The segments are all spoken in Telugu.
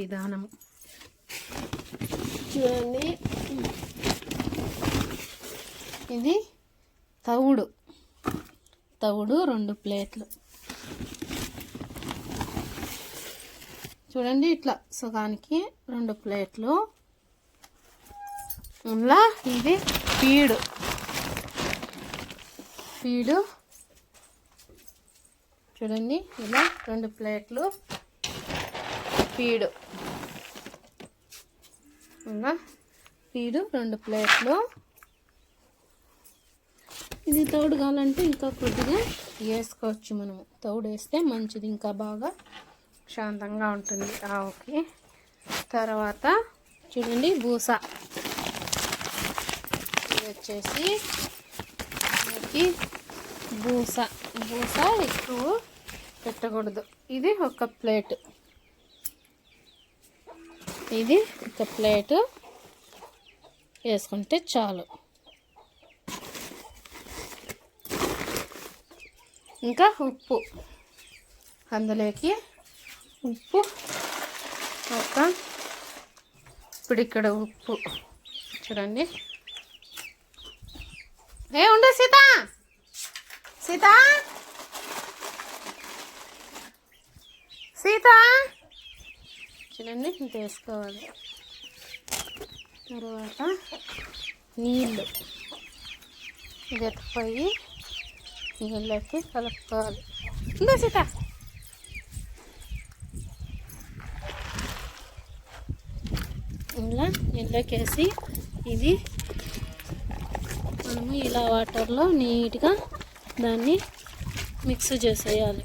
విధానం. చూడండి. ఇది తవుడు. తవుడు రెండు ప్లేట్లు. చూడండి ఇట్లా సగానికి రెండు ప్లేట్లు. ఇలా ఇది పీడు. పీడు. చూడండి ఇలా రెండు ప్లేట్లు. పీడు ఇంకా పీడు రెండు ప్లేట్లు. ఇది తౌడు కావాలంటే ఇంకా కొద్దిగా వేసుకోవచ్చు మనము. తౌడు వేస్తే మంచిది ఇంకా బాగా శాంతంగా ఉంటుంది. ఆవుకి తర్వాత చూడండి బూస. ఇది వచ్చేసి మనకి బూస. బూస ఎక్కువ పెట్టకూడదు. ఇది ఒక ప్లేట్. ఇది ఒక ప్లేటు వేసుకుంటే చాలు. ఇంకా ఉప్పు. అందులోకి ఉప్పు ఒక ఇక్కడ ఉప్పు. చూడండి. ఏ ఉండు సీత! సీత! సీత! చూడండి వేసుకోవాలి తర్వాత నీళ్ళు. ఇది నీళ్ళకి కలుపుకోవాలి. ఉందా సీత? ఇలా నీళ్ళకేసి ఇది మనము ఇలా వాటర్లో నీట్గా దాన్ని మిక్స్ చేసేయాలి.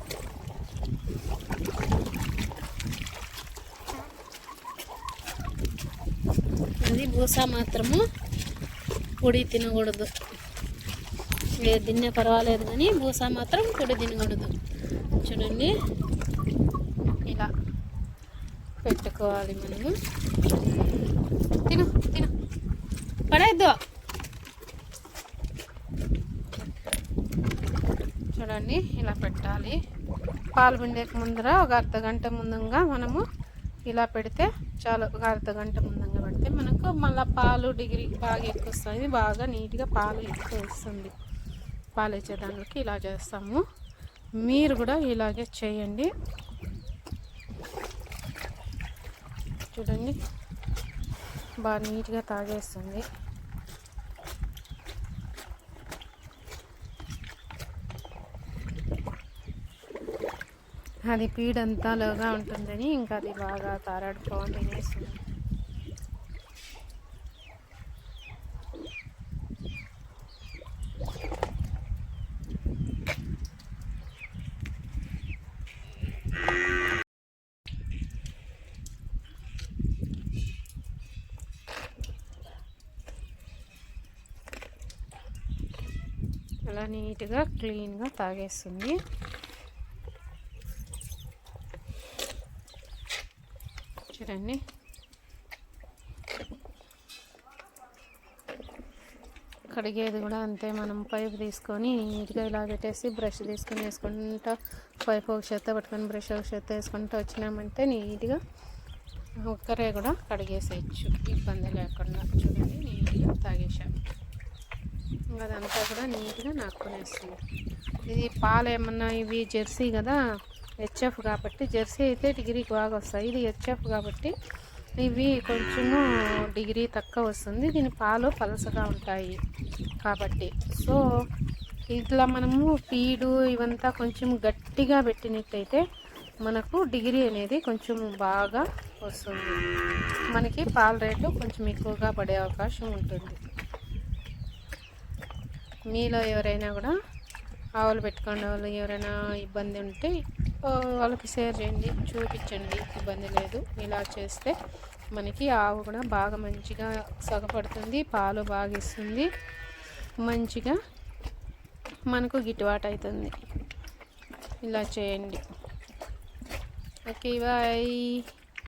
అది మాత్రము పొడి తినకూడదు. ఏ తిన్నే పర్వాలేదు కానీ బూస మాత్రం పొడి తినకూడదు. చూడండి. ఇలా పెట్టుకోవాలి మనము. తిను తిను. పడేద్దు. చూడండి ఇలా పెట్టాలి. పాలు పిండేక ముందర ఒక అర్ధ గంట ముందుగా మనము ఇలా పెడితే చాలు ఒక అర్ధ గంట ముందుగా పెడితే మనకు మళ్ళీ పాలు డిగ్రీ బాగా ఎక్కువ వస్తుంది బాగా నీట్గా పాలు ఎక్కువ వస్తుంది. పాలు ఇచ్చే దానికి ఇలా చేస్తాము. మీరు కూడా ఇలాగే చేయండి. చూడండి బాగా నీట్గా తాగేస్తుంది. అది పీడంతా లోగా ఉంటుందని ఇంకా అది బాగా తారాడుకోవడం తినేస్తుంది. అలా నీట్గా క్లీన్గా తాగేస్తుంది. చూడండి. కడిగేది కూడా అంతే మనం పైపు తీసుకొని నీట్గా ఇలా పెట్టేసి బ్రష్ తీసుకొని వేసుకుంటా పైపు ఒక చేత పట్టుకొని బ్రష్ ఒక చేత వేసుకుంటూ వచ్చినామంటే నీట్గా ఒక్కరే కూడా కడిగేసేయచ్చు ఇబ్బంది లేకుండా. చూడండి నీట్గా తాగేసాం ఇంకా అదంతా కూడా నీట్గా నాకునేస్తుంది ఇది పాలు ఏమన్నా ఇవి జెర్సీ కదా హెచ్ఎఫ్ కాబట్టి జెర్సీ అయితే డిగ్రీకి బాగా వస్తాయి ఇది హెచ్ఎఫ్ కాబట్టి ఇవి కొంచెము డిగ్రీ తక్కువ వస్తుంది. దీని పాలు పలసగా ఉంటాయి కాబట్టి. సో ఇట్లా మనము ఫీడు ఇవంతా కొంచెం గట్టిగా పెట్టినట్టయితే మనకు డిగ్రీ అనేది కొంచెం బాగా వస్తుంది. మనకి పాల రేటు కొంచెం ఎక్కువగా పడే అవకాశం ఉంటుంది. మీలో ఎవరైనా కూడా ఆవులు పెట్టుకునే వాళ్ళు ఎవరైనా ఇబ్బంది ఉంటే వాళ్ళకి షేర్ చేయండి చూపించండి ఇబ్బంది లేదు. ఇలా చేస్తే మనకి ఆవు కూడా బాగా మంచిగా సగపడుతుంది పాలు బాగా ఇస్తుంది మంచిగా మనకు గిట్టుబాటు అవుతుంది. ఇలా చేయండి. Okay bye.